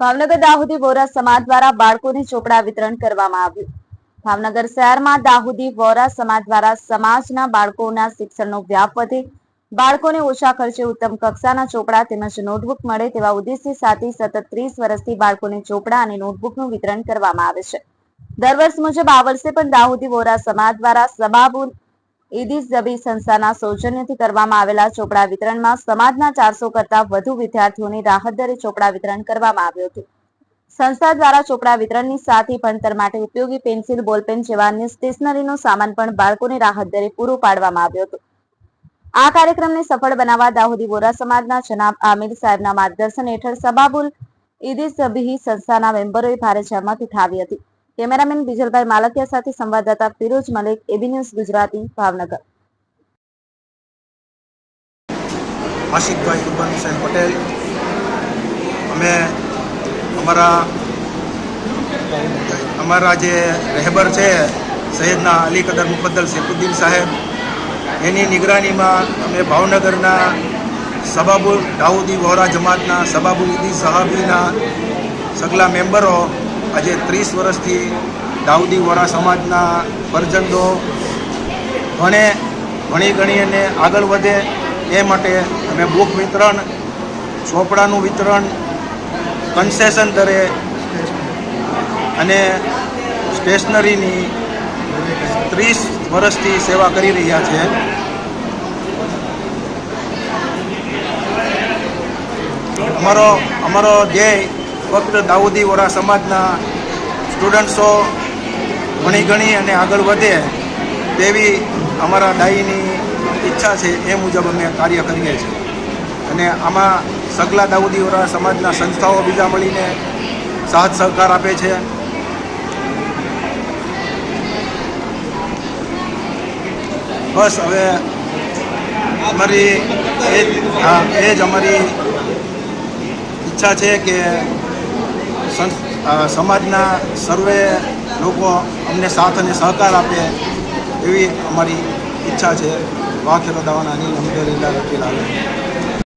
ભાવનગર દાહોદી વોરા સમાજ દ્વારા બાળકોને ચોપડા વિતરણ કરવામાં આવ્યું. ભાવનગર શહેરમાં દાહોદી વોરા સમાજ દ્વારા સમાજના બાળકોના શિક્ષણનો વ્યાપ વધે, બાળકોને ઓછા ખર્ચે ઉત્તમ કક્ષાના ચોપડા તેમજ નોટબુક મળે તેવા ઉદ્દેશ્ય સાથે સતત ત્રીસ વર્ષથી બાળકોને ચોપડા અને નોટબુકનું વિતરણ કરવામાં આવે છે. દર વર્ષ મુજબ આ વર્ષે પણ દાહોદી વોરા સમાજ દ્વારા સબાબુલ ઈદિસ જબી સંસ્થાના સૌજન્યથી કરવામાં આવેલા ચોપડા વિતરણમાં સમાજના ચારસો કરતા વધુ વિદ્યાર્થીઓને રાહત દરે ચોપડા વિતરણ કરવામાં આવ્યું હતું. સંસ્થા દ્વારા ચોપડા વિતરણની સાથે ભણતર માટે ઉપયોગી પેન્સિલ, બોલપેન જેવા સ્ટેશનરીનો સામાન પણ બાળકોને રાહત દરે પૂરો પાડવામાં આવ્યો હતો. આ કાર્યક્રમને સફળ બનાવવા દાહોદી વોરા સમાજના જનાબ આમિર સાહેબના માર્ગદર્શન હેઠળ સબાબુલ ઈદિસ જબીહી સંસ્થાના મેમ્બરોએ ભારે જહેમત ઉઠાવી હતી. કેમેરામેન બિજલભાઈ માલકિયા સાથે સંવાદદાતા ફિરોજ મલિક, એબી ન્યૂઝ ગુજરાતી, ભાવનગર. આશિકભાઈ કુરબાન હુસેન પટેલ. અમે અમારા અમારા જે રહેબર છે, સૈયદના અલી કદર મુફદ્દલ સૈફુદ્દીન સાહેબ, એની નિગરાનીમાં અમે ભાવનગરના સબાબુલ દાઉદી વોરા જમાતના સબાબુલ ઈદી સહાબીના સગલા મેમ્બરો આજે ત્રીસ વર્ષથી દાઉદી વોરા સમાજના પરજંદો ભણે, ભણી ગણી અને આગળ વધે એ માટે અમે બુક વિતરણ, ચોપડાનું વિતરણ કન્સેશન દરે અને સ્ટેશનરીની ત્રીસ વર્ષથી સેવા કરી રહ્યા છે. અમારો અમારો ધ્યેય ફક્ત દાઉદી વોરા સમાજના સ્ટુડન્ટ્સો ભણી ગણી અને આગળ વધે તેવી અમારા ડાઈની ઈચ્છા છે એ મુજબ અમે કાર્ય કરીએ છીએ. અને આમાં સગલા દાઉદી વોરા સમાજના સંસ્થાઓ બીજા મળીને સાથ સહકાર આપે છે. બસ હવે અમારી એ જ અમારી ઈચ્છા છે કે સમાજના સર્વે લોકો અમને સાથ અને સહકાર આપે એવી અમારી ઈચ્છા છે. વાખેરો દાવાના અનિલ અમદેલીલા રકીલ આવે